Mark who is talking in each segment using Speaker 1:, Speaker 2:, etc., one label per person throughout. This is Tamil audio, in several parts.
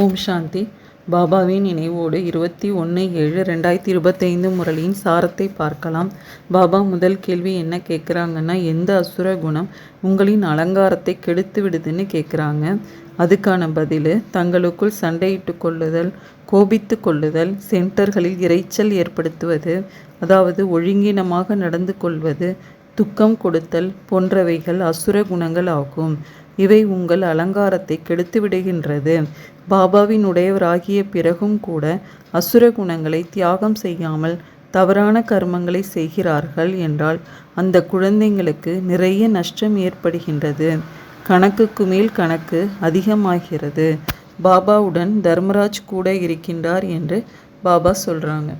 Speaker 1: ஓம் சாந்தி. பாபாவின் நினைவோடு இருபத்தி ஒன்று ஏழு ரெண்டாயிரத்தி இருபத்தைந்து முரளியின் சாரத்தை பார்க்கலாம். பாபா முதல் கேள்வி என்ன கேட்குறாங்கன்னா எந்த அசுர குணம் உங்களின் அலங்காரத்தை கெடுத்து விடுதுன்னு கேட்குறாங்க அதுக்கான பதில் தங்களுக்குள் சண்டையிட்டு கொள்ளுதல் கோபித்து கொள்ளுதல் சென்டர்களில் இரைச்சல் ஏற்படுத்துவது அதாவது ஒழுங்கினமாக நடந்து கொள்வது துக்கம் கொடுத்தல் போன்றவைகள் அசுர குணங்கள் ஆகும். இவை உங்கள் அலங்காரத்தை கெடுத்து விடுகின்றது. பாபாவின் உடையவராகிய பிறகும் கூட அசுர குணங்களை தியாகம் செய்யாமல் தவறான கர்மங்களை செய்கிறார்கள் என்றால் அந்த குழந்தைங்களுக்கு நிறைய நஷ்டம் ஏற்படுகின்றது. கணக்குக்கு மேல் கணக்கு அதிகமாகிறது. பாபாவுடன் தர்மராஜ் கூட இருக்கின்றார் என்று பாபா சொல்கிறாங்க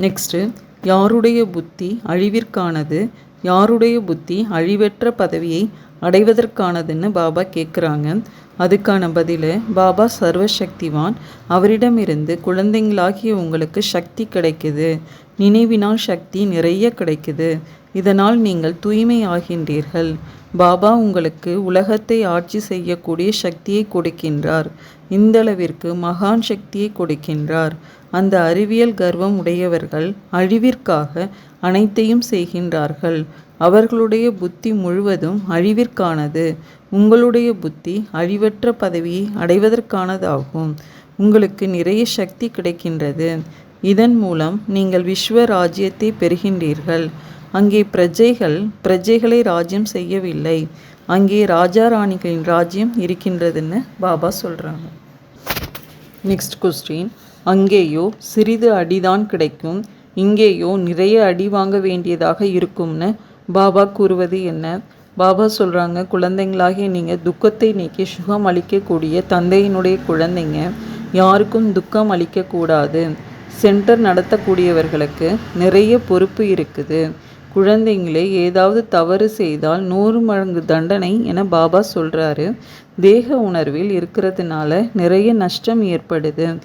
Speaker 1: நெக்ஸ்ட்டு யாருடைய புத்தி அழிவிற்கானது? யாருடைய புத்தி அழிவற்ற பதவியை அடைவதற்கானதுன்னு பாபா கேட்குறாங்க அதுக்கான பதில் பாபா சர்வசக்திவான் அவரிடமிருந்து குழந்தைங்களாகிய உங்களுக்கு சக்தி கிடைக்குது. நினைவினால் சக்தி நிறைய கிடைக்குது. இதனால் நீங்கள் தூய்மை ஆகின்றீர்கள். பாபா உங்களுக்கு உலகத்தை ஆட்சி செய்யக்கூடிய சக்தியை கொடுக்கின்றார். இந்தளவிற்கு மகான் சக்தியை கொடுக்கின்றார். அந்த அறிவியல் கர்வம் உடையவர்கள் அழிவிற்காக அனைத்தையும் செய்கின்றார்கள். அவர்களுடைய புத்தி முழுவதும் அழிவிற்கானது உங்களுடைய புத்தி அழிவற்ற பதவியை அடைவதற்கானதாகும். உங்களுக்கு நிறைய சக்தி கிடைக்கின்றது. இதன் மூலம் நீங்கள் விஸ்வ ராஜ்யத்தை பெறுகின்றீர்கள். அங்கே பிரஜைகள் பிரஜைகளை ராஜ்யம் செய்யவில்லை. அங்கே ராஜா ராணிகளின் ராஜ்யம் இருக்கின்றதுன்னு பாபா சொல்கிறாங்க நெக்ஸ்ட் கொஸ்டின் அங்கேயோ சிறிது அடிதான் கிடைக்கும். இங்கேயோ நிறைய அடி வாங்க வேண்டியதாக இருக்கும்னு பாபா கூறுவது என்ன? பாபா சொல்கிறாங்க குழந்தைங்களாகிய நீங்கள் துக்கத்தை நீக்கி சுகம் அளிக்கக்கூடிய தந்தையினுடைய குழந்தைங்க யாருக்கும் துக்கம் அளிக்கக்கூடாது. சென்டர் நடத்தக்கூடியவர்களுக்கு நிறைய பொறுப்பு இருக்குது. குழந்தைங்களே ஏதாவது தவறு செய்தால் நூறு மடங்கு தண்டனை என பாபா சொல்கிறாரு தேக உணர்வில் இருக்கிறதுனால நிறைய நஷ்டம் ஏற்படுது.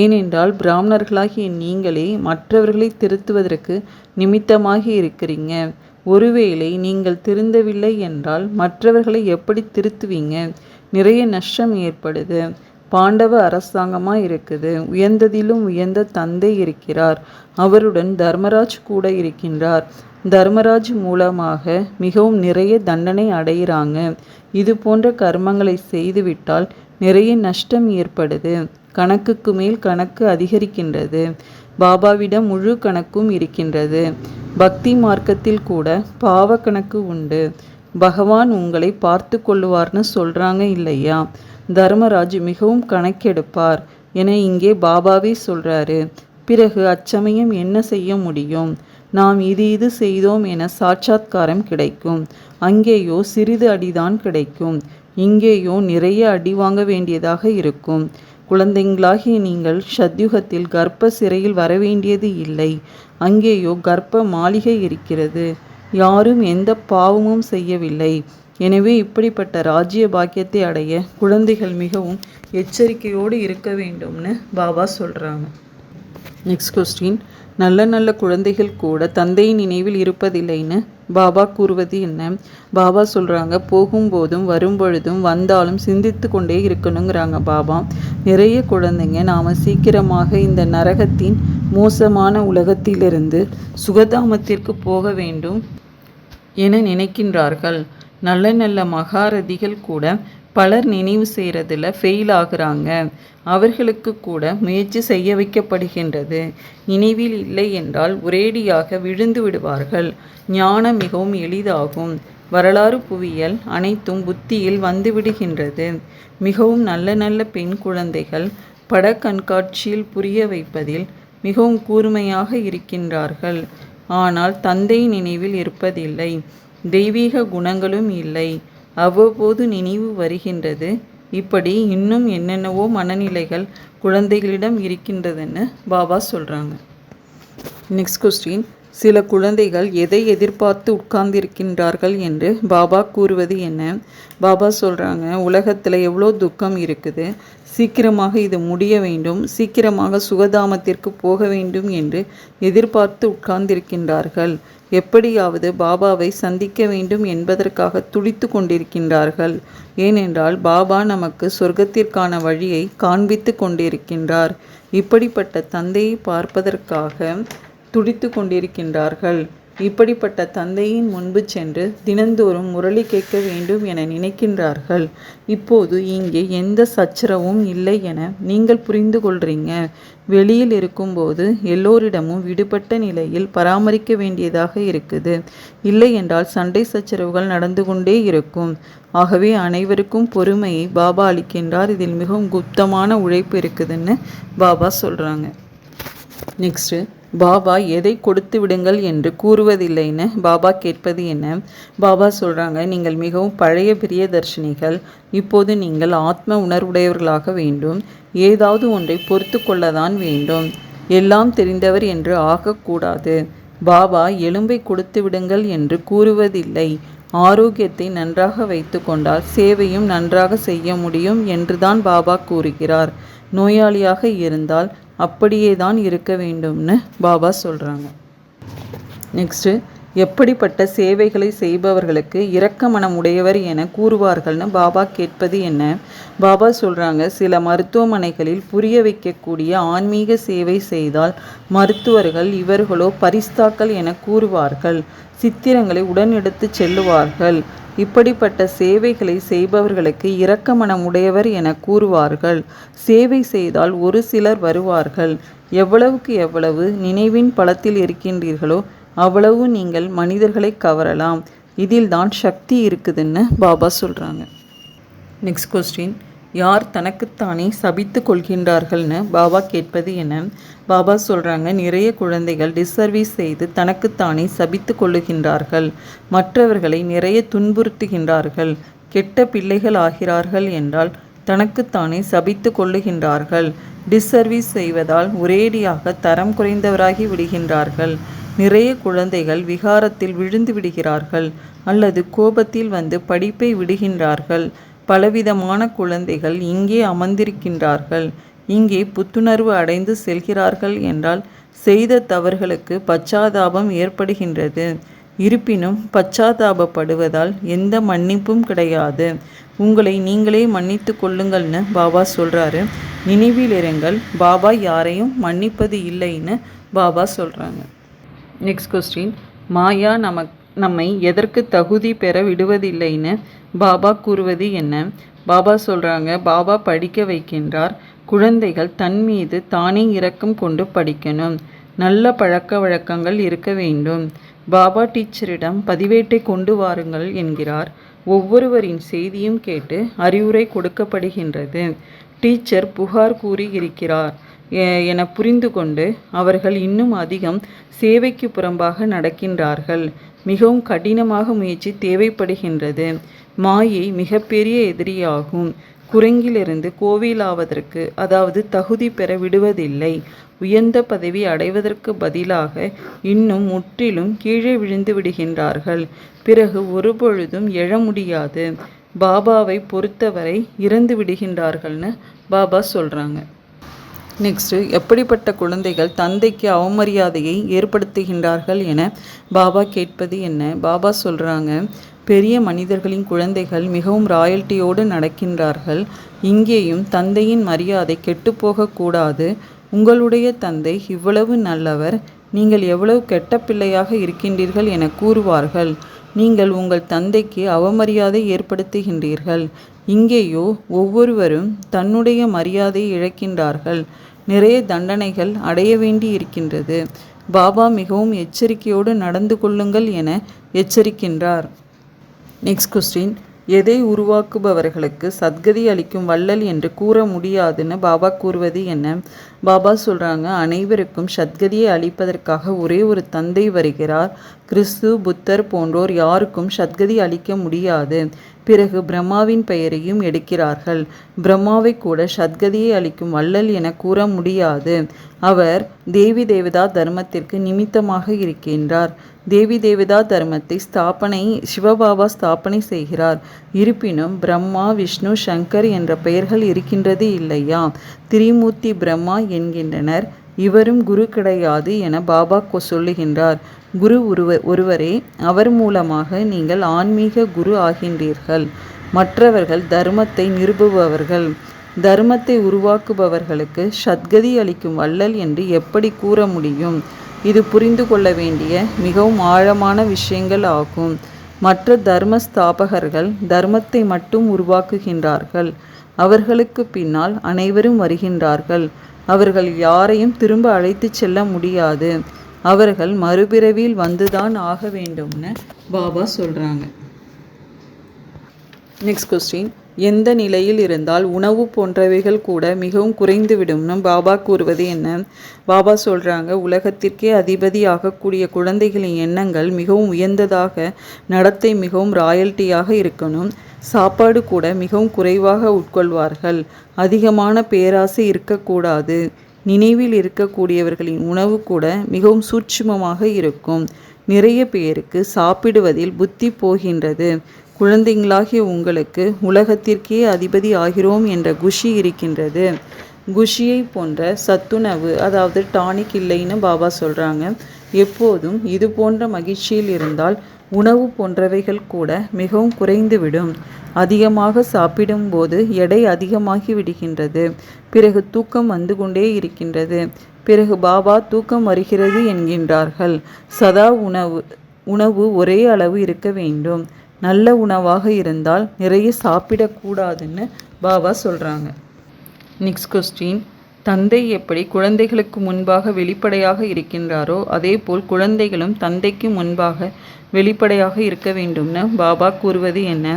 Speaker 1: ஏனென்றால் பிராமணர்களாகிய நீங்களே மற்றவர்களை திருத்துவதற்கு நிமித்தமாகி இருக்கிறீங்க. ஒருவேளை நீங்கள் திருந்தவில்லை என்றால் மற்றவர்களை எப்படி திருத்துவீங்க? நிறைய நஷ்டம் ஏற்படுது. பாண்டவ அரசாங்கமாக இருக்குது. உயர்ந்ததிலும் உயர்ந்த தந்தை இருக்கிறார். அவருடன் தர்மராஜ் கூட இருக்கின்றார். தர்மராஜ் மூலமாக மிகவும் நிறைய தண்டனை அடைகிறாங்க. இது போன்ற கர்மங்களை செய்துவிட்டால் நிறைய நஷ்டம் ஏற்படுது. கணக்குக்கு மேல் கணக்கு அதிகரிக்கின்றது. பாபாவிடம் முழு கணக்கும் இருக்கின்றது. பக்தி மார்க்கத்தில் கூட பாவ கணக்கு உண்டு. பகவான் உங்களை பார்த்து கொள்ளுவார்னு சொல்கிறாங்க இல்லையா? தர்மராஜ் மிகவும் கணக்கெடுப்பார். என இங்கே பாபாவே சொல்கிறாரு பிறகு அச்சமயம் என்ன செய்ய முடியும்? நாம் இது இது செய்தோம் என சாட்சாத்காரம் கிடைக்கும். அங்கேயோ சிறிது அடிதான் கிடைக்கும். இங்கேயோ நிறைய அடி வாங்க வேண்டியதாக இருக்கும். குழந்தைங்களாகிய நீங்கள் சத்யுகத்தில் கர்ப்ப சிறையில் வரவேண்டியது இல்லை. அங்கேயோ கர்ப்ப மாளிகை இருக்கிறது. யாரும் எந்த பாவமும் செய்யவில்லை. எனவே இப்படிப்பட்ட ராஜ்ய பாக்கியத்தை அடைய குழந்தைகள் மிகவும் எச்சரிக்கையோடு இருக்க வேண்டும்னு பாபா சொல்கிறாங்க நெக்ஸ்ட் கொஸ்டின் நல்ல நல்ல குழந்தைகள் கூட தந்தையின் நினைவில் இருப்பதில்லைன்னு பாபா கூறுவது என்ன? பாபா சொல்கிறாங்க போகும்போதும் வரும்பொழுதும் வந்தாலும் சிந்தித்து கொண்டே இருக்கணுங்கிறாங்க பாபா. நிறைய குழந்தைங்க நாம் சீக்கிரமாக இந்த நரகத்தின் மோசமான உலகத்திலிருந்து சுகதாமத்திற்கு போக வேண்டும் என நினைக்கின்றார்கள். நல்ல நல்ல மகாரதிகள் கூட பலர் நினைவு செய்கிறதுல ஃபெயில் ஆகுறாங்க. அவர்களுக்கு கூட முயற்சி செய்ய வைக்கப்படுகின்றது. நினைவில் இல்லை என்றால் ஒரேடியாக விழுந்து விடுவார்கள். ஞானம் மிகவும் எளிதாகும். வரலாறு புவியியல் அனைத்தும் புத்தியில் வந்துவிடுகின்றது மிகவும் நல்ல நல்ல பெண் குழந்தைகள் பட கண்காட்சியில் புரிய வைப்பதில் மிகவும் கூர்மையாக இருக்கின்றார்கள். ஆனால் தந்தை நினைவில் இருப்பதில்லை. தெய்வீக குணங்களும் இல்லை. அவ்வப்போது நினைவு வருகின்றது. இப்படி இன்னும் என்னென்னவோ மனநிலைகள் குழந்தைகளிடம் இருக்கின்றதுன்னு பாபா சொல்கிறாங்க நெக்ஸ்ட் கொஸ்டின் சில குழந்தைகள் எதை எதிர்பார்த்து உட்கார்ந்திருக்கின்றார்கள் என்று பாபா கூறுவது என்ன? பாபா சொல்கிறாங்க உலகத்தில் எவ்வளோ துக்கம் இருக்குது. சீக்கிரமாக இது முடிய வேண்டும். சீக்கிரமாக சுகதாமத்திற்கு போக வேண்டும் என்று எதிர்பார்த்து உட்கார்ந்திருக்கின்றார்கள். எப்படியாவது பாபாவை சந்திக்க வேண்டும் என்பதற்காக துடித்து கொண்டிருக்கின்றார்கள். ஏனென்றால் பாபா நமக்கு சொர்க்கத்திற்கான வழியை காண்பித்து கொண்டிருக்கின்றார். இப்படிப்பட்ட தந்தையை பார்ப்பதற்காக துடித்து கொண்டிருக்கின்றார்கள் இப்படிப்பட்ட தந்தையின் முன்பு சென்று தினந்தோறும் முரளி கேட்க வேண்டும் என நினைக்கின்றார்கள். இப்போது இங்கே எந்த சச்சரவும் இல்லை என நீங்கள் புரிந்து கொள்றீங்க. வெளியில் இருக்கும்போது எல்லோரிடமும் விடுபட்ட நிலையில் பராமரிக்க வேண்டியதாக இருக்குது. இல்லை என்றால் சண்டை சச்சரவுகள் நடந்து கொண்டே இருக்கும். ஆகவே அனைவருக்கும் பொறுமையை பாபா அளிக்கின்றார். இதில் மிகவும் குப்தமான உழைப்பு இருக்குதுன்னு பாபா சொல்கிறாங்க நெக்ஸ்ட்டு பாபா எதை கொடுத்து விடுங்கள் என்று கூறுவதில்லைன்னு பாபா கேட்பது என்ன? பாபா சொல்கிறாங்க நீங்கள் மிகவும் பழைய பிரியதர்ஷினிகள் இப்போது நீங்கள் ஆத்ம உணர்வுடையவர்களாக வேண்டும். ஏதாவது ஒன்றை பொறுத்து கொள்ளதான் வேண்டும். எல்லாம் தெரிந்தவர் என்று ஆகக்கூடாது. பாபா எலும்பை கொடுத்து விடுங்கள் என்று கூறுவதில்லை. ஆரோக்கியத்தை நன்றாக வைத்து கொண்டால் சேவையும் நன்றாக செய்ய முடியும் என்றுதான் பாபா கூறுகிறார். நோயாளியாக இருந்தால் அப்படியே தான் இருக்க வேண்டும்னு பாபா சொல்கிறாங்க நெக்ஸ்ட்டு எப்படிப்பட்ட சேவைகளை செய்பவர்களுக்கு இரக்க மனம் உடையவர் என கூறுவார்கள்னு பாபா கேட்பது என்ன? பாபா சொல்கிறாங்க சில மருத்துவமனைகளில் புரிய வைக்கக்கூடிய ஆன்மீக சேவை செய்தால் மருத்துவர்கள் இவர்களோ பரிஸ்தாக்கள் என கூறுவார்கள் சித்திரங்களை உடன் எடுத்து செல்லுவார்கள். இப்படிப்பட்ட சேவைகளை செய்பவர்களுக்கு இரக்க மனம் உடையவர் என கூறுவார்கள் சேவை செய்தால் ஒரு சிலர் வருவார்கள். எவ்வளவுக்கு எவ்வளவு நினைவின் பலத்தில் இருக்கின்றீர்களோ அவ்வளவு நீங்கள் மனிதர்களை கவரலாம். இதில் தான் சக்தி இருக்குதுன்னு பாபா சொல்கிறாங்க நெக்ஸ்ட் கொஸ்டின் யார் தனக்குத்தானே சபித்து கொள்கின்றார்கள்னு பாபா கேட்பது என்ன? பாபா சொல்கிறாங்க நிறைய குழந்தைகள் டிஸ்சர்வீஸ் செய்து தனக்குத்தானே சபித்து கொள்ளுகின்றார்கள். மற்றவர்களை நிறைய துன்புறுத்துகின்றார்கள். கெட்ட பிள்ளைகள் ஆகிறார்கள் என்றால் தனக்குத்தானே சபித்து கொள்ளுகின்றார்கள். டிஸ்சர்வீஸ் செய்வதால் ஒரேடியாக தரம் குறைந்தவராகி விடுகின்றார்கள். நிறைய குழந்தைகள் விகாரத்தில் விழுந்து விடுகிறார்கள் அல்லது கோபத்தில் வந்து படிப்பை விடுகின்றார்கள். பலவிதமான குழந்தைகள் இங்கே அமர்ந்திருக்கின்றார்கள். இங்கே புத்துணர்வு அடைந்து செல்கிறார்கள் என்றால் செய்த தவறுகளுக்கு பச்சாதாபம் ஏற்படுகின்றது. இருப்பினும் பச்சாதாபப்படுவதால் எந்த மன்னிப்பும் கிடையாது. உங்களை நீங்களே மன்னித்து கொள்ளுங்கள்னு பாபா சொல்கிறாரு நினைவில் இருங்கள் பாபா யாரையும் மன்னிப்பது இல்லைன்னு பாபா சொல்கிறாங்க நெக்ஸ்ட் கொஸ்டின் மாயா நமக் நம்மை எதற்கு தகுதி பெற விடுவதில்லைன்னு பாபா கூறுவது என்ன? பாபா சொல்கிறாங்க பாபா படிக்க வைக்கின்றார். குழந்தைகள் தன் மீது தானே இரக்கம் கொண்டு படிக்கணும். நல்ல பழக்க வழக்கங்கள் இருக்க வேண்டும். பாபா டீச்சரிடம் பதிவேட்டை கொண்டு வாருங்கள் என்கிறார். ஒவ்வொருவரின் செய்தியும் கேட்டு அறிவுரை கொடுக்கப்படுகின்றது. டீச்சர் புகார் கூறி இருக்கிறார் என புரிந்து கொண்டு அவர்கள் இன்னும் அதிகம் சேவைக்கு புறம்பாக நடக்கின்றார்கள். மிகவும் கடினமாக முயற்சி தேவைப்படுகின்றது. மாயை மிகப்பெரிய எதிரியாகும். குரங்கிலிருந்து கோவிலாவதற்கு அதாவது தகுதி பெற விடுவதில்லை. உயர்ந்த பதவி அடைவதற்கு பதிலாக இன்னும் முற்றிலும் கீழே விழுந்து விடுகின்றார்கள். பிறகு ஒருபொழுதும் எழ முடியாது. பாபாவை பொறுத்தவரை இறந்து விடுகின்றார்கள்னு பாபா சொல்கிறாங்க நெக்ஸ்ட்டு எப்படிப்பட்ட குழந்தைகள் தந்தைக்கு அவமரியாதையை ஏற்படுத்துகின்றார்கள் என பாபா கேட்பது என்ன? பாபா சொல்கிறாங்க பெரிய மனிதர்களின் குழந்தைகள் மிகவும் ராயல்ட்டியோடு நடக்கின்றார்கள். இங்கேயும் தந்தையின் மரியாதை கெட்டுப்போகக்கூடாது உங்களுடைய தந்தை இவ்வளவு நல்லவர். நீங்கள் எவ்வளவு கெட்ட பிள்ளையாக இருக்கின்றீர்கள் என கூறுவார்கள். நீங்கள் உங்கள் தந்தைக்கு அவமரியாதை ஏற்படுத்துகின்றீர்கள். இங்கேயோ ஒவ்வொருவரும் தன்னுடைய மரியாதையை இழக்கின்றார்கள். நிறைய தண்டனைகள் அடைய வேண்டி இருக்கின்றது பாபா மிகவும் எச்சரிக்கையோடு நடந்து கொள்ளுங்கள் என எச்சரிக்கின்றார். நெக்ஸ்ட் கொஸ்டின் எதை உருவாக்குபவர்களுக்கு சத்கதி அளிக்கும் வள்ளல் என்று கூற முடியாதுன்னு பாபா கூறுவது என்ன? பாபா சொல்கிறாங்க அனைவருக்கும் சத்கதியை அளிப்பதற்காக ஒரே ஒரு தந்தை வருகிறார். கிறிஸ்து புத்தர் போன்றோர் யாருக்கும் சத்கதி அளிக்க முடியாது. பிறகு பிரம்மாவின் பெயரையும் எடுக்கிறார்கள். பிரம்மாவை கூட சத்கதியை அளிக்கும் வள்ளல் என கூற முடியாது. அவர் தேவி தேவதா தர்மத்திற்கு நிமித்தமாக இருக்கின்றார். தேவி தேவதா தர்மத்தை ஸ்தாபனை சிவபாபா ஸ்தாபனை செய்கிறார். இருப்பினும் பிரம்மா விஷ்ணு சங்கர் என்ற பெயர்கள் இருக்கின்றது இல்லையா? திரிமூர்த்தி பிரம்மா என்கின்றனர். இவரும் குரு கிடையாது என பாபா சொல்லுகின்றார். குரு ஒருவ ஒருவரே அவர் மூலமாக நீங்கள் ஆன்மீக குரு ஆகின்றீர்கள். மற்றவர்கள் தர்மத்தை நிறுவுபவர்கள் தர்மத்தை உருவாக்குபவர்களுக்கு சத்கதி அளிக்கும் வள்ளல் என்று எப்படி கூற முடியும்? இது புரிந்து கொள்ள வேண்டிய மிகவும் ஆழமான விஷயங்கள் ஆகும். மற்ற தர்ம ஸ்தாபகர்கள் தர்மத்தை மட்டும் உருவாக்குகின்றார்கள். அவர்களுக்கு பின்னால் அனைவரும் வருகின்றார்கள். அவர்கள் யாரையும் திரும்ப அழைத்துச் செல்ல முடியாது. அவர்கள் மறுபிறவியில் வந்துதான் ஆக வேண்டும்னு பாபா சொல்கிறாங்க நெக்ஸ்ட் கொஸ்டின் எந்த நிலையில் இருந்தால் உணவு போன்றவைகள் கூட மிகவும் குறைந்து விடும்னு பாபா கூறுவது என்ன? பாபா சொல்கிறாங்க உலகத்திற்கே அதிபதி ஆகக்கூடிய குழந்தைகளின் எண்ணங்கள் மிகவும் உயர்ந்ததாக நடத்தை மிகவும் ராயல்ட்டியாக இருக்கணும் சாப்பாடு கூட மிகவும் குறைவாக உட்கொள்வார்கள் அதிகமான பேராசை இருக்கக்கூடாது நினைவில் இருக்கக்கூடியவர்களின் உணவு கூட மிகவும் சூட்சுமமாக இருக்கும். நிறைய பேருக்கு சாப்பிடுவதில் புத்தி போகின்றது. குழந்தைங்களாகிய உங்களுக்கு உலகத்திற்கே அதிபதி ஆகிறோம் என்ற குஷி இருக்கின்றது. குஷியை போன்ற சத்துணவு அதாவது டானிக் இல்லைன்னு பாபா சொல்கிறாங்க எப்போதும் இது போன்ற மகிழ்ச்சியில் இருந்தால் உணவு போன்றவைகள் கூட மிகவும் குறைந்துவிடும். அதிகமாக சாப்பிடும்போது எடை அதிகமாகி விடுகின்றது பிறகு தூக்கம் வந்து கொண்டே இருக்கின்றது. பிறகு பாபா தூக்கம் வருகிறது என்கின்றார்கள். சதா உணவு உணவு ஒரே அளவு இருக்க வேண்டும். நல்ல உணவாக இருந்தால் நிறைய சாப்பிடக்கூடாதுன்னு பாபா சொல்கிறாங்க நெக்ஸ்ட் கொஸ்டின் தந்தை எப்படி குழந்தைகளுக்கு முன்பாக வெளிப்படையாக இருக்கின்றாரோ அதேபோல் குழந்தைகளும் தந்தைக்கு முன்பாக வெளிப்படையாக இருக்க வேண்டும்னு பாபா கூறுவது என்ன?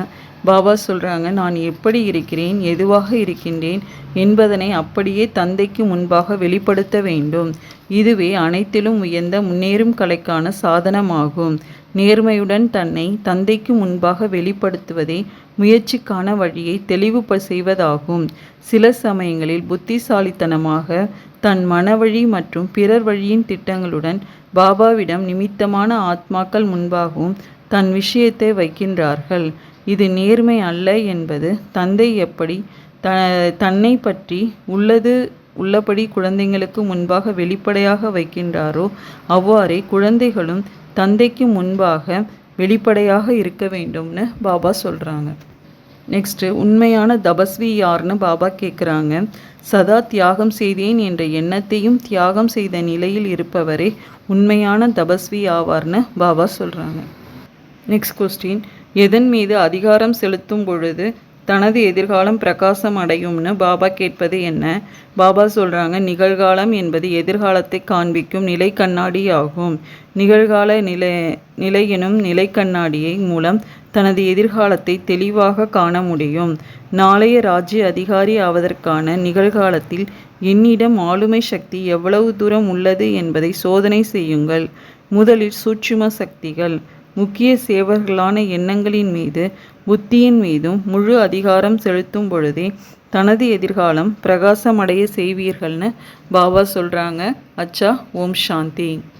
Speaker 1: பாபா சொல்கிறாங்க நான் எப்படி இருக்கிறேன் எதுவாக இருக்கின்றேன் என்பதனை அப்படியே தந்தைக்கு முன்பாக வெளிப்படுத்த வேண்டும். இதுவே அனைத்திலும் உயர்ந்த முன்னேறும் கலைக்கான சாதனமாகும். நேர்மையுடன் தன்னை தந்தைக்கு முன்பாக வெளிப்படுத்துவதே முயற்சிக்கான வழியை தெளிவு செய்வதாகும். சில சமயங்களில் புத்திசாலித்தனமாக தன் மனவழி மற்றும் பிறர் வழியின் திட்டங்களுடன் பாபாவிடம் நிமித்தமான ஆத்மாக்கள் முன்பாகவும் தன் விஷயத்தை வைக்கின்றார்கள். இது நேர்மை அல்ல என்பது தந்தை எப்படி த தன்னை பற்றி உள்ளது உள்ளபடி குழந்தைங்களுக்கு முன்பாக வெளிப்படையாக வைக்கின்றாரோ அவ்வாறே குழந்தைகளும் தந்தைக்கு முன்பாக வெளிப்படையாக இருக்க வேண்டும்னு பாபா சொல்கிறாங்க நெக்ஸ்ட்டு உண்மையான தபஸ்வி யார்னு பாபா கேட்குறாங்க சதா தியாகம் செய்தேன் என்ற எண்ணத்தையும் தியாகம் செய்த நிலையில் இருப்பவரே உண்மையான தபஸ்வி ஆவார்னு பாபா சொல்கிறாங்க நெக்ஸ்ட் கொஸ்டின் எதன் மீது அதிகாரம் செலுத்தும் பொழுது தனது எதிர்காலம் பிரகாசம் அடையும்னு பாபா கேட்பது என்ன? பாபா சொல்கிறாங்க நிகழ்காலம் என்பது எதிர்காலத்தை காண்பிக்கும் நிலை கண்ணாடி ஆகும் நிகழ்கால நிலை நிலையினும் நிலை கண்ணாடியை மூலம் தனது எதிர்காலத்தை தெளிவாக காண முடியும். நாளைய ராஜ்ய அதிகாரி ஆவதற்கான நிகழ்காலத்தில் என்னிடம் ஆளுமை சக்தி எவ்வளவு தூரம் உள்ளது என்பதை சோதனை செய்யுங்கள். முதலில் சூட்சும சக்திகள். முக்கிய சேவர்களான எண்ணங்களின் மீது புத்தியின் மீதும் முழு அதிகாரம் செலுத்தும் பொழுதே தனது எதிர்காலம் பிரகாசமடைய செய்வீர்கள்னு பாபா சொல்கிறாங்க அச்சா ஓம் சாந்தி.